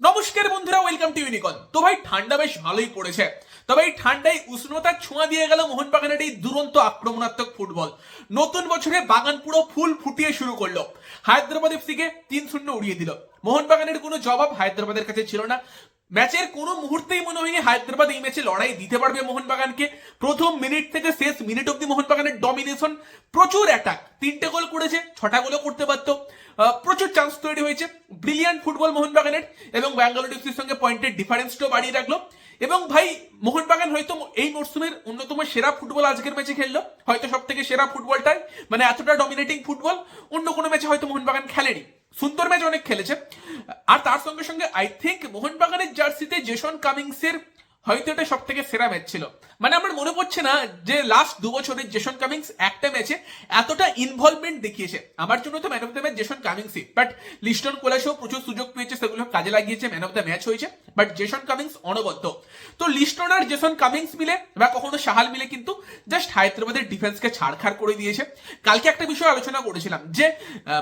নমস্কার বন্ধুরা welcome to ইউনিকন তো ভাই, ঠান্ডা বেশ ভালোই পড়েছে। তবে এই ঠান্ডায় উষ্ণতার ছোঁয়া দিয়ে গেল মোহনবাগানের এই দুরন্ত আক্রমণাত্মক ফুটবল। নতুন বছরে বাগান পুরো ফুল ফুটিয়ে শুরু করল। হায়দ্রাবাদ এফসিকে তিন শূন্য উড়িয়ে দিল। মোহনবাগানের কোনো জবাব হায়দ্রাবাদের কাছে ছিল না। ম্যাচের কোনো মুহূর্তেই মনে হয়নি হায়দ্রাবাদ এই ম্যাচে লড়াই দিতে পারবে মোহনবাগানকে। প্রথম মিনিট থেকে শেষ মিনিট অব্দি মোহনবাগানের ডমিনেশন প্রচুর অ্যাটাক তিনটে গোল করেছে, ছটা গোলও করতে পারতো প্রচুর চান্স তৈরি হয়েছে। ব্রিলিয়ান্ট ফুটবল মোহনবাগানের এবং ব্যাঙ্গালোর এফসির সঙ্গে পয়েন্টের ডিফারেন্সটাও বাড়িয়ে রাখল। এবং ভাই, মোহনবাগান হয়তো এই মরশুমের অন্যতম সেরা ফুটবল আজকের ম্যাচে খেললো। হয়তো সব থেকে সেরা ফুটবলটাই মানে এতটা ডমিনেটিং ফুটবল অন্য কোনো ম্যাচে হয়তো মোহনবাগান খেলেনি। সুন্দর ম্যাচ অনেক খেলেছে। আর তার সঙ্গে সঙ্গে আই থিঙ্ক মোহনবাগানের জার্সিতে জেসন কামিংসের হয়তো এটা সব থেকে সেরা ম্যাচ ছিল। মানে আমার মনে পড়ছে না যে লাস্ট দু বছরের জেসন কামিংস একটা ম্যাচে এতটা ইনভলভমেন্ট দেখিয়েছে। আমার জন্য তো man of the match Jason কামিংসই but Liston কোলাসেও প্রচুর সুযোগ পেয়েছে, সেগুলো কাজে লাগিয়েছে ম্যান অফ দ্য ম্যাচ হয়েছে। বাট জেসন কামিংস অনবদ্য। তো লিস্টন আর জেসন কামিংস মিলে, বা কখনো সাহাল মিলে কিন্তু জাস্ট হায়দ্রাবাদের ডিফেন্সকে ছাড়খাড় করে দিয়েছে। কালকে একটা বিষয় আলোচনা করেছিলাম যে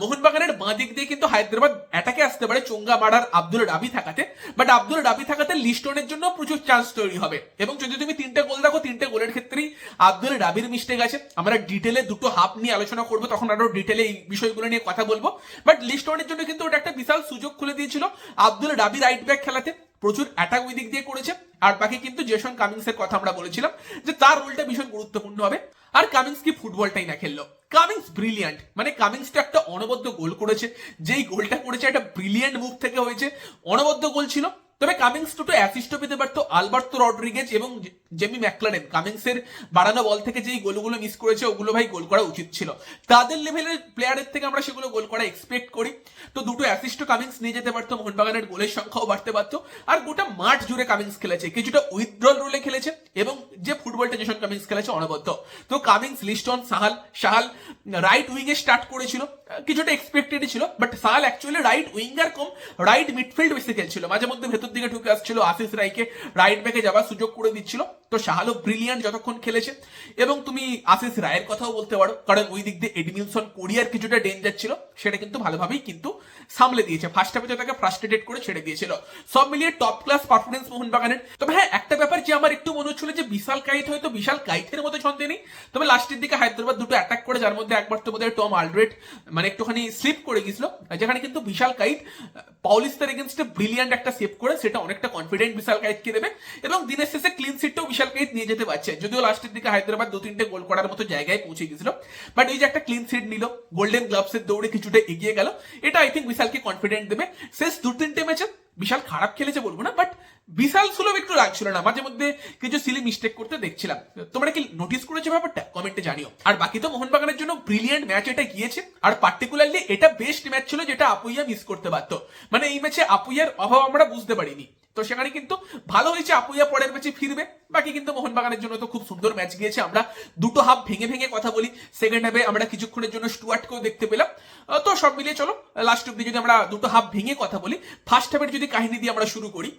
মোহনবাগানের বাঁ দিক দিয়ে কিন্তু হায়দ্রাবাদ অ্যাটাকে আসতে পারে চোঙ্গা মারার আব্দুল রাবি থাকাতে। বাট আব্দুল রাবি থাকাতে লিস্টনের জন্য প্রচুর চান্স তৈরি হবে। এবং যদি তুমি তিনটে গোল দেখো, তিনটে গোলের ক্ষেত্রেই আব্দুল রাবির মিস্টেক আছে। আমরা ডিটেলে দুটো হাফ নিয়ে আলোচনা করব, তখন আরও ডিটেলে এই বিষয়গুলো নিয়ে কথা বলব। বাট লিস্টনের জন্য কিন্তু ওটা একটা বিশাল সুযোগ খুলে দিয়েছিল আব্দুল রাবি রাইট ব্যাক খেলাতে। প্রচুর অ্যাটাক ওই দিক দিয়ে করেছে। আর বাকি কিন্তু জেসন কামিংস এর কথা আমরা বলেছিলাম যে তার রোলটা ভীষণ গুরুত্বপূর্ণ হবে। আর কামিংস কি ফুটবলটাই না খেললো। কামিংস ব্রিলিয়ান্ট মানে কামিংস তো একটা অনবদ্য গোল করেছে। যেই গোলটা করেছে, একটা ব্রিলিয়ান্ট মুভ থেকে হয়েছে। অনবদ্য গোল ছিল। তবে কামিংস দুটো অ্যাসিস্টও পেতে পারতো। আলবার্তো রড্রিগেজ এবং জেমি ম্যাকলারেন। কামিংসের বাড়ানো বল থেকে যেই গোলগুলো মিস করেছে, ওগুলো ভাই গোল করা উচিত ছিল। তাদের লেভেলের প্লেয়ারের থেকে আমরা সেগুলো গোল করা এক্সপেক্ট করি। তো দুটো অ্যাসিস্টও কামিংস নিয়ে যেতে পারতো। মোহনবাগানের গোলের সংখ্যাও বাড়তে পারতো। আর গোটা মাঠ জুড়ে কামিংস খেলেছে। কিছুটা উইথড্রল রুলে খেলেছে এবং যে ফুটবলটা যেসব কামিংস খেলেছে অনবদ্য। তো কামিংস লিস্টন, সাহাল সাহাল রাইট উইংয়ে স্টার্ট করেছিল। কিছুটা এক্সপেক্টেডই ছিল but Sahal actually right winger com right midfield বেশি খেলছিল। মাঝে মধ্যে ভেতর দিকে ঢুকে আসছিল আশিস রাইকে রাইট ব্যাকে যাওয়ার সুযোগ করে দিচ্ছিল। তো সাহালও ব্রিলিয়ান্ট যতক্ষণ খেলেছে। এবং তুমি আশিস রায়ের কথাও বলতে পারো, কারণ ওই দিক দিয়ে এডমিনসন কোরিয়ার কিছুটা ডেঞ্জার ছিল, সেটা কিন্তু ভালোভাবেই কিন্তু সামলে দিয়েছে। ফার্স্ট হাফে তাকে ফ্রাস্ট্রেটেড করে ছেড়ে দিয়েছিল। সব মিলিয়ে টপ ক্লাস পারফরমেন্স মোহন মোহনবাগানের। তবে হ্যাঁ একটা ব্যাপার যে আমার একটু মনে হচ্ছিল যে বিশাল কাইট হয়তো বিশাল কাইটের মতো ছন্দে নেই। তবে লাস্টের দিকে হায়দ্রাবাদ দুটো অ্যাটাক করে, যার মধ্যে একবার তো বোধহয় টম আলড্রেট মানে একটুখানি স্লিপ করে গেছিল যেখানে কিন্তু বিশাল কাইট পাউলিস্তার এগেনস্টে ব্রিলিয়ান্ট একটা সেভ করে, সেটা অনেকটা কনফিডেন্ট বিশাল কাইটকে দেবে। এবং দিনের শেষে ক্লিন সিটটাও বিশাল কাইট নিয়ে যেতে পারছে। যদিও লাস্টের দিকে হায়দ্রাবাদ দু তিনটে গোল করার মতো জায়গায় পৌঁছে গেছিল বাট এই যে একটা ক্লিন সিট নিল গোল্ডেন গ্লাভসের দৌড়ে কিছুটা এগিয়ে গেল। এটা আই থিঙ্ক বিশালকে কনফিডেন্ট দেবে। শেষ দু তিনটে ম্যাচে বিশাল খারাপ খেলেছে বলব না বাট বিশাল সুলভ একটু লাগছিল না। মাঝে মধ্যে কিছু সিলি মিস্টেক করতে দেখছিলাম। তোমরা কি নোটিস করেছ ব্যাপারটা? কমেন্টে জানিও। আর বাকি তো মোহনবাগানের জন্য ব্রিলিয়ান্ট ম্যাচ এটা গিয়েছে। আর পার্টিকুলারলি এটা বেস্ট ম্যাচ ছিল যেটা আপুইয়া মিস করতে পারতো মানে এই ম্যাচে আপুইয়ার অভাব আমরা বুঝতে পারিনি। তো সেখানে কিন্তু ভালো হয়েছে আপুইয়া পরের ম্যাচে ফিরবে। বাকি কিন্তু মোহনবাগানের জন্য তো খুব সুন্দর ম্যাচ গিয়েছে। আমরা দুটো হাফ ভেঙে ভেঙে কথা বলি। সেকেন্ড হাফে আমরা কিছুক্ষণের জন্য স্টুয়ার্টকেও দেখতে পেলাম। তো সব মিলিয়ে চলো লাস্ট অব্দি যদি আমরা দুটো হাফ ভেঙে কথা বলি ফার্স্ট হাফের যদি কাহিনী দিয়ে আমরা শুরু করি।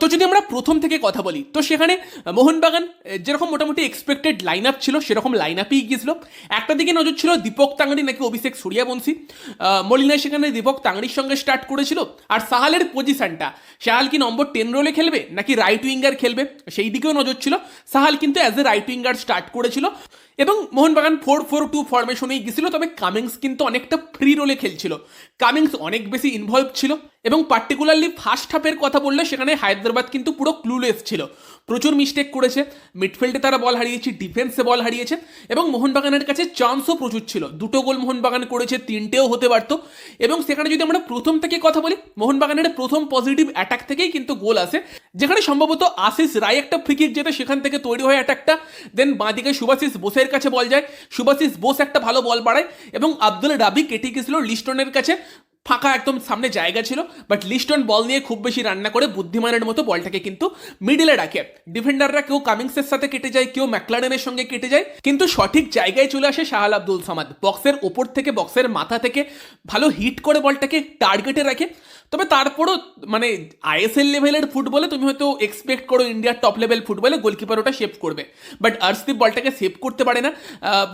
তো যদি আমরা প্রথম থেকে কথা বলি, তো সেখানে মোহনবাগান যেরকম মোটামুটি এক্সপেক্টেড লাইন আপ ছিল, সেরকম লাইন আপই গিয়েছিল। একটা দিকে নজর ছিল দীপক তাংড়ি নাকি অভিষেক সূর্যাবংশী। মলিনা সেখানে দীপক তাংড়ির সঙ্গে স্টার্ট করেছিল। আর সাহালের পজিশনটা সাহাল কি নম্বর টেন রোলে খেলবে, নাকি রাইট উইঙ্গার খেলবে, সেই দিকেও নজর ছিল। সাহাল কিন্তু as a right winger start করেছিল। এবং মোহনবাগান ফোর ফোর টু ফরমেশনেই গেছিল তবে কামিংস কিন্তু অনেকটা ফ্রি রোলে খেলছিল। কামিংস অনেক বেশি ইনভলভ ছিল। এবং পার্টিকুলারলি ফার্স্ট হাফের কথা বললে সেখানে হায়দ্রাবাদ কিন্তু পুরো ক্লুলেস ছিল। প্রচুর মিস্টেক করেছে। মিডফিল্ডে তারা বল হারিয়েছে ডিফেন্সে বল হারিয়েছে এবং মোহনবাগানের কাছে চান্সও প্রচুর ছিল। দুটো গোল মোহনবাগান করেছে, তিনটেও হতে পারতো। এবং সেখানে যদি আমরা প্রথম থেকে কথা বলি, মোহনবাগানের প্রথম পজিটিভ অ্যাটাক থেকেই কিন্তু গোল আসে। যেখানে সম্ভবত আশিস রায় একটা ফ্রিকিক যেতে সেখান থেকে তৈরি হয় অ্যাটাকটা দেন বাঁদিকে সুভাশিস বোসের কাছে বল যায়। সুভাশিস বোস একটা ভালো বল বাড়ায় এবং আব্দুল রাবি কেটে গেছিল লিস্টনের কাছে। ফাঁকা একদম সামনে জায়গা ছিল বাট লিস্টন বল নিয়ে খুব বেশি রান্না করে বুদ্ধিমানের মতো বলটাকে কিন্তু মিডিলে রাখে। ডিফেন্ডাররা কেউ কামিংসের সাথে কেটে যায়, কেউ ম্যাকলারেনের সঙ্গে কেটে যায়, কিন্তু সঠিক জায়গায় চলে আসে শাহাল আব্দুল সামাদ। বক্সের ওপর থেকে বক্সের মাথা থেকে ভালো হিট করে বলটাকে টার্গেটে রাখে। তবে তারপরও মানে আইএসএল লেভেলের ফুটবলে তুমি হয়তো এক্সপেক্ট করো ইন্ডিয়ার টপ লেভেল ফুটবলে গোলকিপার ওটা সেভ করবে। বাট আর্শদীপ বলটাকে সেভ করতে পারে না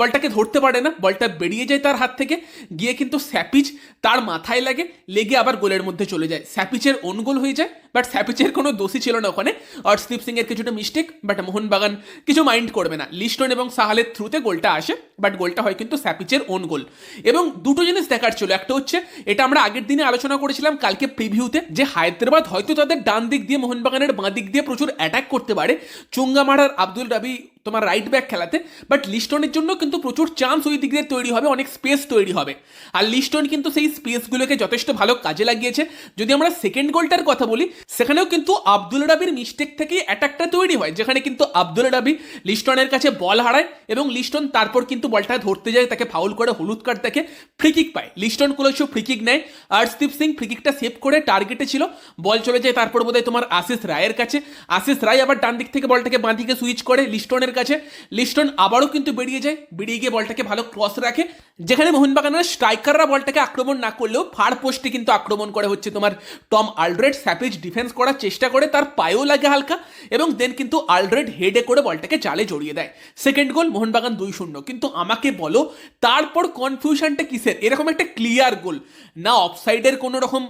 বলটাকে ধরতে পারে না, বলটা বেরিয়ে যায় তার হাত থেকে, গিয়ে কিন্তু স্যাপিচ তার মাথায় লাগে, লেগে আবার গোলের মধ্যে চলে যায়। স্যাপিচের অন গোল হয়ে যায় বাট স্যাপিচের কোনো দোষী ছিল না ওখানে। অর্শদীপ সিং এর কিছুটা মিস্টেক বাট মোহনবাগান কিছু মাইন্ড করবে না। লিস্টন এবং সাহালের থ্রুতে গোলটা আসে বাট গোলটা হয় কিন্তু স্যাপিচের ওন গোল এবং দুটো জিনিস দেখার ছিল। একটা হচ্ছে, এটা আমরা আগের দিনে আলোচনা করেছিলাম, কালকে প্রিভিউতে, যে হায়দ্রাবাদ হয়তো তাদের ডান দিক দিয়ে, মোহনবাগানের বাঁ দিক দিয়ে প্রচুর অ্যাটাক করতে পারে। চুঙ্গামারার আব্দুল রাবি তোমার রাইট ব্যাক খেলাতে বাট লিস্টনের জন্য কিন্তু প্রচুর চান্স ওই দিক দিয়ে তৈরি হবে, অনেক স্পেস তৈরি হবে। আর লিস্টন কিন্তু সেই স্পেসগুলোকে যথেষ্ট ভালো কাজে লাগিয়েছে। যদি আমরা সেকেন্ড গোলটার কথা বলি, সেখানেও কিন্তু আব্দুল রাবির মিস্টেক থেকেই অ্যাটাকটা তৈরি হয়, যেখানে কিন্তু আব্দুল রাবি লিস্টনের কাছে বল হারায় এবং লিস্টন তারপর কিন্তু বলটা ধরতে যায়, তাকে ফাউল করে হলুদ কার্ড দেখে ফ্রিকিক পায়। লিস্টন কুলসু ফ্রিকিক নেয়। আর্শদীপ সিং ফ্রিকিকটা সেভ করে টার্গেটে ছিল। বল চলে যায় তারপর বোধহয় তোমার আশিস রায়ের কাছে। আশিস রায় আবার ডান দিক থেকে বলটাকে বাঁ দিকে সুইচ করে। লিস্টনের কাছে। লিস্টন আবারও কিন্তু বেরিয়ে যায়। বেরিয়ে গিয়ে বলটাকে ভালো ক্রস রাখে। যেখানে মোহনবাগানের স্ট্রাইকাররা বলটাকে আক্রমণ না করলেও ফার পোস্টে কিন্তু আক্রমণ করে হচ্ছে তোমার টম আলড্রেড। স্যাপেজ ডিফেন্স করার চেষ্টা করে, তার পায়েও লাগে হালকা এবং দেন কিন্তু আলড্রেড হেডে করে বলটাকে জালে জড়িয়ে দেয়। সেকেন্ড গোল মোহনবাগান দুই শূন্য। কিন্তু আমাকে বলো, তারপর কনফিউশনটা কিসের? এরকম একটা ক্লিয়ার গোল না অফসাইডের কোনো রকম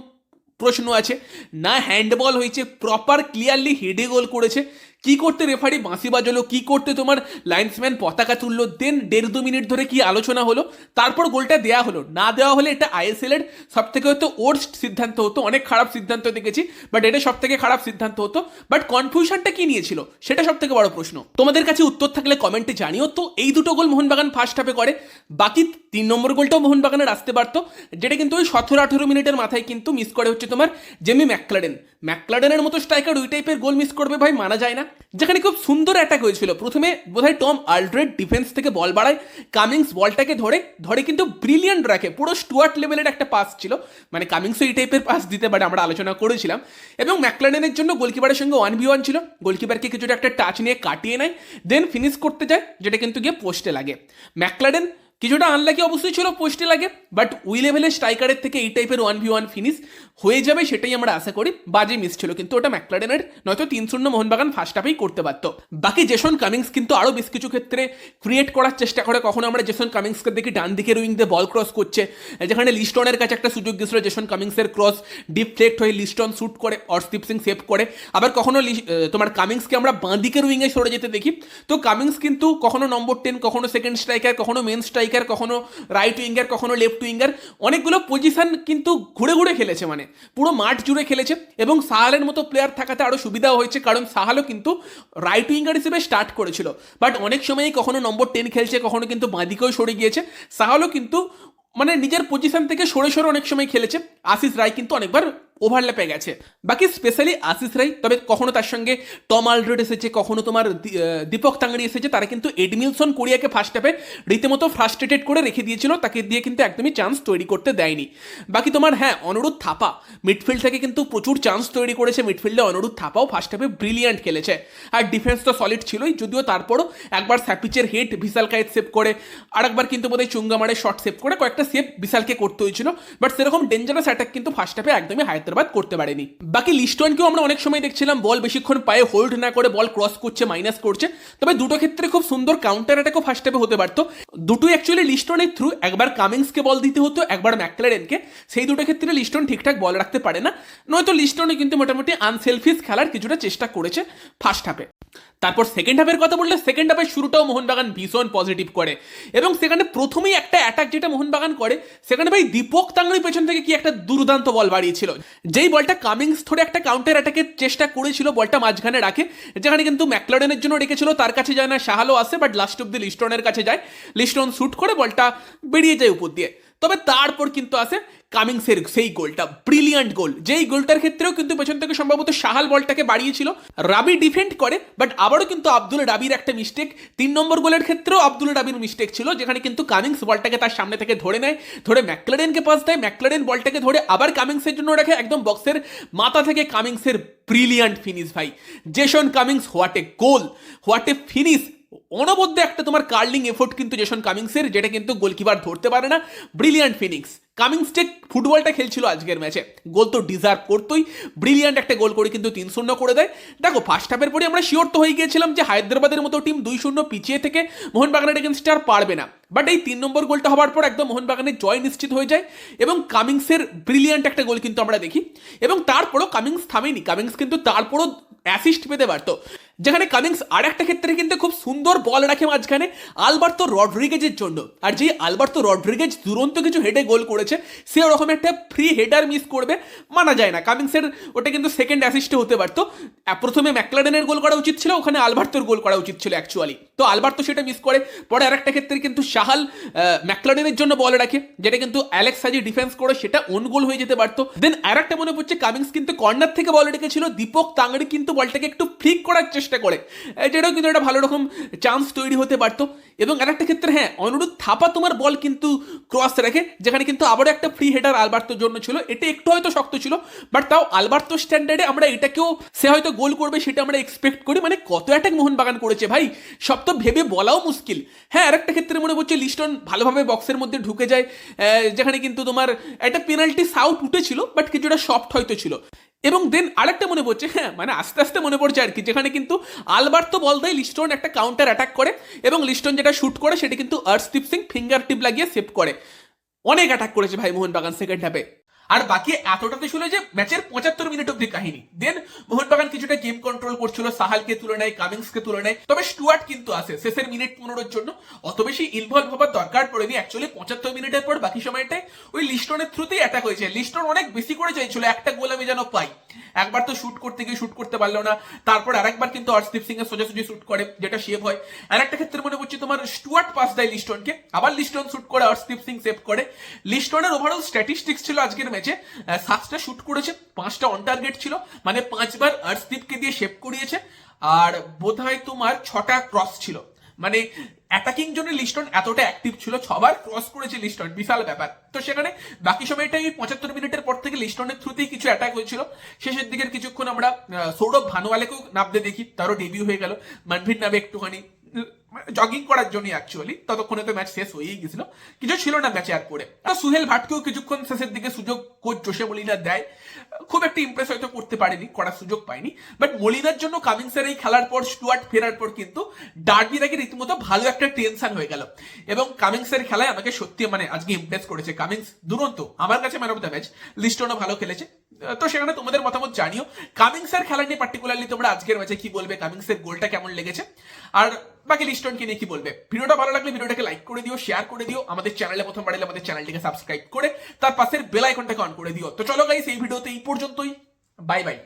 প্রশ্ন আছে, না হ্যান্ডবল হয়েছে প্রপার ক্লিয়ারলি হেডে গোল করেছে। কি করতে রেফারি বাঁশি বাজলো। কি করতে তোমার লাইন্সম্যান পতাকা তুললো। দেন দেড় দু মিনিট ধরে কি আলোচনা হলো? তারপর গোলটা দেয়া হলো। না দেওয়া হলে এটা আইএসএল এর সব থেকে হয়তো ওর্স্ট সিদ্ধান্ত হতো। অনেক খারাপ সিদ্ধান্ত দেখেছি বাট এটা সব থেকে খারাপ সিদ্ধান্ত হতো। বাট কনফিউশনটা কি নিয়েছিল? সেটা সব থেকে বড় প্রশ্ন। তোমাদের কাছে উত্তর থাকলে কমেন্টে জানিও তো। এই দুটো গোল মোহনবাগান ফার্স্ট হাফে করে। বাকি তিন নম্বর গোলটাও মোহনবাগানের আসতে পারতো, যেটা কিন্তু ওই সতেরো আঠেরো মিনিটের মাথায় কিন্তু মিস করে হচ্ছে তোমার জেমি ম্যাকলাডেন ম্যাকলাডেনের মতো স্ট্রাইকার ওই টাইপের গোল মিস করবে ভাই, মানা যায় না। যেখানে খুব সুন্দর অ্যাটাক হয়েছিল। প্রথমে বোধহয় টম আলড্রেড ডিফেন্স থেকে বল বাড়ায় কামিংস বলটাকে ধরে ধরে কিন্তু ব্রিলিয়ান্ট রাখে। পুরো স্টুয়ার্ট লেভেলের একটা পাস ছিল। মানে কামিংসও এই টাইপের পাস দিতে পারে, আমরা আলোচনা করেছিলাম। এবং ম্যাকলাডেনের জন্য গোলকিপারের সঙ্গে ওয়ান ভি ওয়ান ছিল। গোলকিপারকে কিছুটা একটা টাচ নিয়ে কাটিয়ে নেয় দেন ফিনিশ করতে যায় যেটা কিন্তু গিয়ে পোস্টে লাগে। ম্যাকলাডেন কিছুটা আনলাকি অবশ্যই ছিল পোস্টে লাগে বাট উই লেভেলের স্ট্রাইকারের থেকে এই টাইপের ওয়ান ভি ওয়ান ফিনিশ হয়ে যাবে সেটাই আমরা আশা করি, বাজে মিস ছিল। কিন্তু ওটা ম্যাকলাডেনের নয়তো তিন শূন্য মোহনবাগান ফার্স্ট হাফেই করতে পারত। বাকি জেসন কামিংস কিন্তু আরও বেশ কিছু ক্ষেত্রে ক্রিয়েট করার চেষ্টা করে। কখনো আমরা জেসন কামিংসকে দেখি ডান দিকের উইং দিয়ে বল ক্রস করছে, যেখানে লিস্টনের কাছে একটা সুযোগ দিয়েছিল জেসন কামিংসের ক্রস ডিফ্লেক্ট হয়ে লিস্টন শ্যুট করে অর্শদীপ সিং সেভ করে। আবার কখনো তোমার কামিংসকে আমরা বাঁ দিকের উইংয়ে সরে যেতে দেখি। তো কামিংস কিন্তু কখনো নম্বর টেন কখনো সেকেন্ড স্ট্রাইকার কখনো মেন স্ট্রাইকার কখনো রাইট উইঙ্গার কখনো লেফট উইঙ্গার অনেকগুলো পজিশন কিন্তু ঘুরে ঘুরে খেলেছে মানে। পুরো মাঠ জুড়ে খেলেছে এবং সাহালের মতো প্লেয়ার থাকাতে আরও সুবিধাও হয়েছে, কারণ সাহালও কিন্তু রাইট উইঙ্গার হিসেবে স্টার্ট করেছিল। বাট অনেক সময়ই কখনো নম্বর টেন খেলছে, কখনো কিন্তু বাঁদিকেও সরে গিয়েছে। সাহালও কিন্তু মানে নিজের পজিশন থেকে সরে সরে অনেক সময় খেলেছে। আশিস রায় কিন্তু অনেকবার ওভারল্যাপে গেছে। বাকি স্পেশালি আশিস রাই, তবে কখনো তার সঙ্গে টম আলড্রেড এসেছে, কখনো তোমার দীপক তাঙ্গড়ি এসেছে, তারা কিন্তু এডমিলসন কোরিয়াকে ফার্স্ট হাফে রীতিমতো ফ্রাস্ট্রেটেড করে রেখে দিয়েছিল, তাকে দিয়ে কিন্তু একদমই চান্স তৈরি করতে দেয়নি। বাকি তোমার হ্যাঁ অনুরোধ থাপা মিডফিল্ড থেকে কিন্তু প্রচুর চান্স তৈরি করেছে মিডফিল্ডে অনুরোধ থাপাও ফার্স্ট হাফে ব্রিলিয়ান্ট খেলেছে। আর ডিফেন্স তো সলিড ছিলই, যদিও তারপরও একবার স্যাপিচের হেড বিশাল কায়েত সেভ করে, আরেকবার কিন্তু বোধহয় চুঙ্গামারের শর্ট সেভ করে কয়েকটা সেভ বিশালকে করতে হয়েছিল। বাট সেরকম ডেঞ্জারাস অ্যাটাক কিন্তু ফার্স্ট হাফে একদমই হায়দ্রাবাদ করতে পারেনি। বাকি লিস্টনকেও আমরা অনেক সময় দেখছিলাম বল বেশিক্ষণ পায়ে হোল্ড না করে বল ক্রস করছে মাইনাস করছে। তবে দুটো ক্ষেত্রে খুব সুন্দর কাউন্টার অ্যাটাকও ফার্স্ট হাফে হতে পারতো। দুটোই অ্যাকচুয়ালি লিস্টনের থ্রু একবার কামিংসকে বল দিতে হতো, একবার ম্যাকলারেনকে সেই দুটো ক্ষেত্রে লিস্টন ঠিকঠাক বল রাখতে পারে না। নয়তো লিস্টনে কিন্তু মোটামুটি আনসেলফিস খেলার কিছুটা চেষ্টা করেছে ফার্স্ট হাফে তারপর সেকেন্ড হাফের কথা বললে সেকেন্ড হাফের শুরুটাও মোহনবাগান ভীষণ পজিটিভ করে। এবং সেখানে প্রথমেই একটা অ্যাটাক যেটা মোহনবাগান করে, সেখানে ভাই দীপক তাংড়ি পেছন থেকে কি একটা দুর্দান্ত বল বাড়িয়েছিল। যেই বলটা কামিংস ধরে একটা কাউন্টার অ্যাটাকের চেষ্টা করেছিল বলটা মাঝখানে রাখে, যেখানে কিন্তু ম্যাকলারেনের জন্য রেখেছিল, তার কাছে যায় না শাহালো আসে বাট লাস্ট অব্দি লিস্টনের কাছে যায়। লিস্টন শ্যুট করে বলটা বেরিয়ে যায় উপর দিয়ে। তবে তারপর কিন্তু আসে কামিংসের সেই গোলটা ব্রিলিয়ান্ট গোল যেই গোলটার ক্ষেত্রেও কিন্তু পেছন থেকে সম্ভবত সাহাল বলটাকে বাড়িয়েছিল। রাবি ডিফেন্ড করে বাট আবারও কিন্তু আব্দুল রাবির একটা মিস্টেক তিন নম্বর গোলের ক্ষেত্রেও আব্দুল রাবির মিস্টেক ছিল, যেখানে কিন্তু কামিংস বলটাকে তার সামনে থেকে ধরে নেয়, ধরে ম্যাকলারেনকে পাস দেয় ম্যাকলারেন বলটাকে ধরে আবার কামিংসের জন্য রাখে একদম বক্সের মাথা থেকে কামিংসের ব্রিলিয়ান্ট ফিনিশ ভাই। Jason Cummings what a goal what a finish অনবদ্য একটা তোমার কার্লিং এফোর্ট কিন্তু জেসন কামিংসের যেটা কিন্তু গোলকিপার ধরতে পারে না। ব্রিলিয়ান্ট ফিনিক্স কামিংস যে ফুটবলটা খেলছিল আজকের ম্যাচে। গোল তো ডিজার্ভ করতোই। ব্রিলিয়ান্ট একটা গোল করে কিন্তু তিন শূন্য করে দেয়। দেখো ফার্স্ট হাফের পরে আমরা শিওর তো হয়ে গিয়েছিলাম যে হায়দ্রাবাদের মতো টিম দুই শূন্য পিছিয়ে থেকে মোহনবাগানের এগেনস্টে আর পারবে না। বাট এই তিন নম্বর গোলটা হওয়ার পর একদম মোহনবাগানের জয় নিশ্চিত হয়ে যায় এবং কামিংসের ব্রিলিয়ান্ট একটা গোল কিন্তু আমরা দেখি। এবং তারপরও কামিংস থামেনি। কামিংস কিন্তু তারপরও অ্যাসিস্ট পেতে পারতো যেখানে কামিংস আর একটা ক্ষেত্রে কিন্তু খুব সুন্দর বল রাখে মাঝখানে, আলবার্তো রড্রিগেজের জন্য। আর যে আলবার্তো রড্রিগেজ দুরন্ত কিছু হেডে গোল করেছে, সে ওরকম একটা ফ্রি হেডার মিস করবে, মানা যায় না। কামিংসের ওটা কিন্তু সেকেন্ড অ্যাসিস্টে হতে পারতো। প্রথমে ম্যাকলারেনের গোল করা উচিত ছিল, ওখানে আলবার্তোর গোল করা উচিত ছিল অ্যাকচুয়ালি তো আলবার্তো সেটা মিস করে, পরে আরেকটা ক্ষেত্রে কিন্তু সাহাল ম্যাকলারেনের জন্য বল রাখে, যেটা কিন্তু অ্যালেক্স সাজি ডিফেন্স করে, সেটা অন গোল হয়ে যেতে পারতো। দেন আরেকটা মনে পড়ছে কামিংস কিন্তু কর্নার থেকে বল রেখেছিল, দীপক তাংড়ি কিন্তু বলটাকে একটু ফ্লিক করার চেষ্টা করে। যেটাও কিন্তু একটা ভালো রকম চান্স তৈরি হতে পারতো। এবং আরেকটা ক্ষেত্রে হ্যাঁ অনুরোধ থাপা তোমার বল কিন্তু ক্রস রাখে, যেখানে কিন্তু আবারও একটা ফ্রি হেডার আলবার্তোর জন্য ছিল। এটা একটু হয়তো শক্ত ছিল বাট তাও আলবার্তো স্ট্যান্ডার্ডে আমরা এটাকেও সে হয়তো গোল করবে সেটা আমরা এক্সপেক্ট করি। মানে কত অ্যাটাক মোহনবাগান করেছে ভাই, সব তো ভেবে বলাও মুশকিল। হ্যাঁ আরেকটা ক্ষেত্রে মনে পড়ছে লিস্টন ভালোভাবে বক্সের মধ্যে ঢুকে যায় যেখানে কিন্তু তোমার একটা পেনাল্টি সাউট উঠেছিল বাট কিছুটা সফট হয়তো ছিল। এবং দেন আরেকটা মনে পড়ছে হ্যাঁ মানে আস্তে আস্তে মনে পড়ছে আর কি, যেখানে কিন্তু আলবার্তো বল দেয় লিস্টন একটা কাউন্টার অ্যাটাক করে এবং লিস্টন যেটা শ্যুট করে সেটা কিন্তু আর্শদীপ সিং ফিঙ্গার টিপ লাগিয়ে সেভ করে। অনেক অ্যাটাক করেছে ভাই মোহনবাগান সেকেন্ড হাফে আর বাকি এতটাতে ছিল যে ম্যাচের পঁচাত্তর মিনিট অব্দি কাহিনী। দেন মোহনবাগান কিছুটা গেম কন্ট্রোল করছিল, সাহালকে তুলনায় কামিংসকে তুলনায় তবে স্টুয়ার্ট কিন্তু আসে শেষের মিনিট পনেরোর জন্য। অত বেশি ইনভলভ হবার দরকার পড়েনি। অ্যাকচুয়ালি পঁচাত্তর মিনিটের পর বাকি সময়টায় ওই লিস্টনের থ্রুতেই অ্যাটাক হয়েছে। লিস্টন অনেক বেশি করে চাইছিল, একটা গোল আমি যেন পাই। একবার তো শুট করতে গিয়ে শুট করতে পারল না। তারপর আরেকবার কিন্তু হর্ষদীপ সিং এর সোজাসুজি শুট করে, যেটা সেভ হয়। আর একটা ক্ষেত্রে মনে করছি তোমার স্টুয়ার্ট পাস দেয় লিস্টনকে। আবার লিস্টন শুট করে হর্ষদীপ সিং সেভ করে। লিস্টনের ওভারঅল স্ট্যাটিস্টিক্স ছিল আজকের ম্যাচে সাতটা শুট করেছে। পাঁচটা অন টার্গেট ছিল। মানে পাঁচবার হর্ষদীপকে দিয়ে সেভ করিয়েছে। আর বোধহয় তোমার ছটা ক্রস ছিল। মানে অ্যাটাকিং জন্য লিস্টন এতটা অ্যাক্টিভ ছিল। ছবার ক্রস করেছে লিস্টন বিশাল ব্যাপার। তো সেখানে বাকি সময়টা এই পঁচাত্তর মিনিটের পর থেকে লিস্টনের থ্রুতেই কিছু অ্যাটাক হয়েছিল। শেষের দিকের কিছুক্ষণ আমরা সৌরভ ভানুয়ালেকেও নামতে দেখি। তারও ডেবিউ হয়ে গেল। মানভীর নামে একটুখানি। জগিং করার জন্য অ্যাকচুয়ালি ততক্ষণে তো ম্যাচ শেষ হয়েই গেছিল। কিছু ছিল না ম্যাচে আর পরে সুহেল ভাটকেও কিছুক্ষণ শেষের দিকে সুযোগ কোচ জোসে মলিনা দেয়। খুব একটা ইমপ্রেস হয়তো করতে পারেনি, করার সুযোগ পায়নি। বাট মলিনার জন্য কামিংসের এই খেলার পর স্টুয়ার্ট ফেরার পর কিন্তু ডার্বির আগে রীতিমতো ভালো একটা টেনশন হয়ে গেল। এবং কামিংসের খেলায় আমাকে সত্যি মানে আজকে ইমপ্রেস করেছে। কামিংস দুরন্ত, আমার কাছে ম্যান অফ দ্য ম্যাচ লিস্টনও ভালো খেলেছে। তো সেখানে তোমাদের মতামত জানিও। কামিংসের খেলা নিয়ে পার্টিকুলারলি তোমরা আজকের ম্যাচে কি বলবে? কামিংসের গোলটা কেমন লেগেছে? আর বাকি লিস্টনকে নিয়ে কি বলবে? ভিডিওটা ভালো লাগলে ভিডিওটাকে লাইক করে দিও শেয়ার করে দিও, আমাদের চ্যানেলে প্রথম বাড়লে আমাদের চ্যানেলটিকে সাবস্ক্রাইব করে, তার পাশের বেল আইকনটাকে অন করে দিও। তো চলো গাইস এই ভিডিওতে এই পর্যন্তই। Bye bye